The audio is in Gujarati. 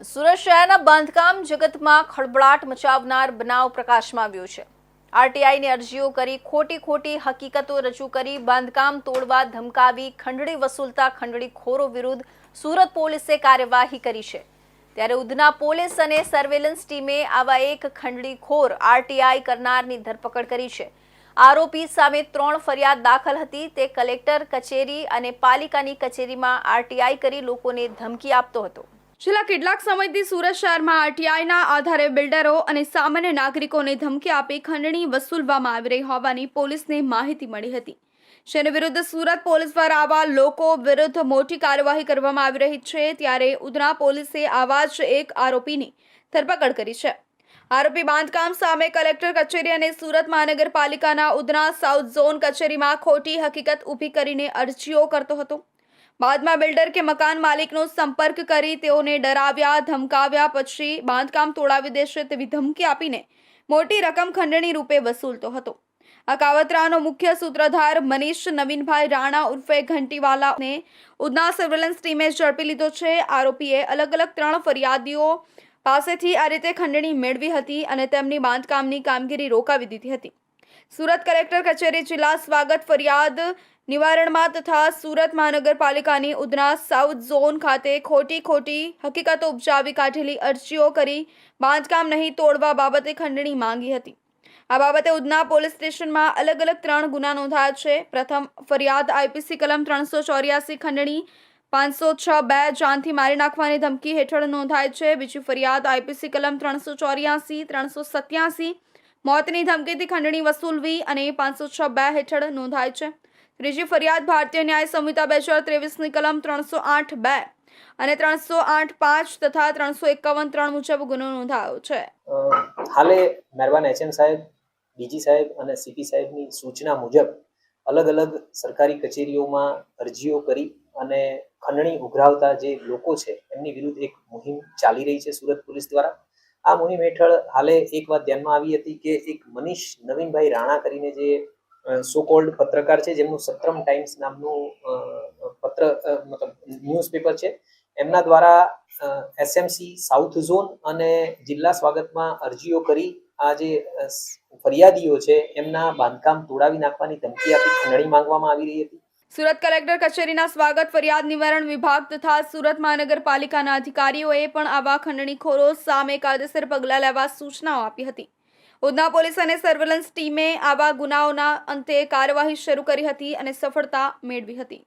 સુરત શહેરના બાંધકામ જગતમાં ખળભળાટ મચાવનાર બનાવ પ્રકાશમાં આવ્યો છે. આરટીઆઈની અરજીઓ કરી ખોટી ખોટી હકીકતો રજૂ કરી બાંધકામ તોડવા ધમકાવી, ખંડણી વસૂલતા ખંડણીખોરો વિરુદ્ધ સુરત પોલીસે કાર્યવાહી કરી છે. ત્યારે ઉધના પોલીસ અને સર્વેલન્સ ટીમે આવા એક ખંડણીખોર આરટીઆઈ કરનારની ધરપકડ કરી છે. આરોપી સામે ત્રણ ફરિયાદ દાખલ હતી, તે કલેક્ટર, કચેરી અને પાલિકાની કચેરીમાં આરટીઆઈ કરી લોકોને ધમકી આપતો હતો. છેલ્લા કેટલાક સમયથી સુરત શહેરમાં આરટીઆઈના આધારે બિલ્ડરો અને સામાન્ય નાગરિકોને ધમકી આપી ખંડણી વસૂલવામાં આવી રહી હોવાની પોલીસને માહિતી મળી હતી. જેને વિરુદ્ધ સુરત પોલીસ દ્વારા આવા લોકો વિરુદ્ધ મોટી કાર્યવાહી કરવામાં આવી રહી છે ત્યારે ઉધના પોલીસે આવા જ એક આરોપીની ધરપકડ કરી છે. આરોપી બાંધકામ સામે કલેક્ટર કચેરી અને સુરત મહાનગરપાલિકાના ઉધના સાઉથ ઝોન કચેરીમાં ખોટી હકીકત ઊભી કરીને અરજીઓ કરતો હતો. બાદમાં બિલ્ડર કે મકાન માલિકનો સંપર્ક કરી તેઓને ડરાવ્યા, ધમકાવ્યા, પછી બાંધકામ તોડાવી દેશે તેવી ધમકી આપીને મોટી રકમ ખંડણી રૂપે વસૂલતો હતો. આ કાવતરાનો મુખ્ય સૂત્રધાર મનીષ નવીનભાઈ રાણા ઉર્ફે ઘંટીવાલાને ઉધના સર્વેલન્સ ટીમે ઝડપી લીધો છે. આરોપીએ અલગ અલગ ત્રણ ફરિયાદીઓ પાસેથી આ રીતે ખંડણી મેળવી હતી અને તેમની બાંધકામની કામગીરી રોકાવી દીધી હતી. સુરત કલેક્ટર કચેરી જિલ્લા સ્વાગત ફરિયાદ નિવારણમાં તથા સુરત મહાનગરપાલિકાની ઉધના સાઉથ ઝોન ખાતે ખોટી ખોટી હકીકતો ઉપજાવી કાઢેલી અરજીઓ કરી બાંધકામ નહીં તોડવા બાબતે ખંડણી માંગી હતી. આ બાબતે ઉધના પોલીસ સ્ટેશનમાં અલગ અલગ ત્રણ ગુના નોંધાયા છે. પ્રથમ ફરિયાદ આઈપીસી કલમ ત્રણસો ચોર્યાસી ખંડણી પાંચસો છ બે જાનથી મારી નાખવાની ધમકી હેઠળ નોંધાય છે. બીજી ફરિયાદ આઈપીસી કલમ ત્રણસો ચોર્યાસી, ત્રણસો સત્યાસી મોતની ધમકીથી ખંડણી વસૂલવી અને પાંચસો છ બે હેઠળ નોંધાય છે. ત્રીજી ફરિયાદ ભારતીય ન્યાય સંહિતા બે હજાર ત્રેવીસની કલમ ત્રણસો આઠ બે અને ત્રણસો આઠ પાંચ તથા ત્રણસો એકાવન ત્રણ મુજબ ગુનો નોંધાયો છે. હાલે મહેરબાન એચએમ સાહેબ ડીજી સાહેબ અને સીપી સાહેબની સૂચના મુજબ અલગ અલગ સરકારી કચેરીઓમાં અરજીઓ કરી અને ખંડણી ઉઘરાવતા જે લોકો છે એમની વિરુદ્ધ એક મુહિમ ચાલી રહી છે સુરત પોલીસ દ્વારા. આ મુહિમ હેઠળ હાલે એક વાત ધ્યાનમાં આવી હતી કે એક મનીષ નવીનભાઈ રાણા કરીને જે સો કોલ્ડ પત્રકાર છે, જેમનું સત્રમ ટાઈમ્સ નામનું પત્ર મતલબ ન્યૂઝપેપર છે, એમના દ્વારા એસએમસી સાઉથ ઝોન અને જિલ્લા સ્વાગતમાં અરજીઓ કરી, આ જે ફરિયાદીઓ છે, એમના બાંધકામ તોડાવી નાખવાની ધમકી આપી, ખંડણી માંગવામાં આવી રહી હતી. સુરત કલેક્ટર કચેરીના સ્વાગત, ફરિયાદ નિવારણ વિભાગ તથા સુરત મહાનગરપાલિકાના અધિકારીઓએ પણ આવા ખંડણીખોરો સામે કાયદેસર પગલાં લેવા સૂચનાઓ આપી હતી. ઉધના પોલીસ અને સર્વેલન્સ ટીમે આવા ગુનાઓના અંતે કાર્યવાહી શરૂ કરી હતી અને સફળતા મેળવી હતી.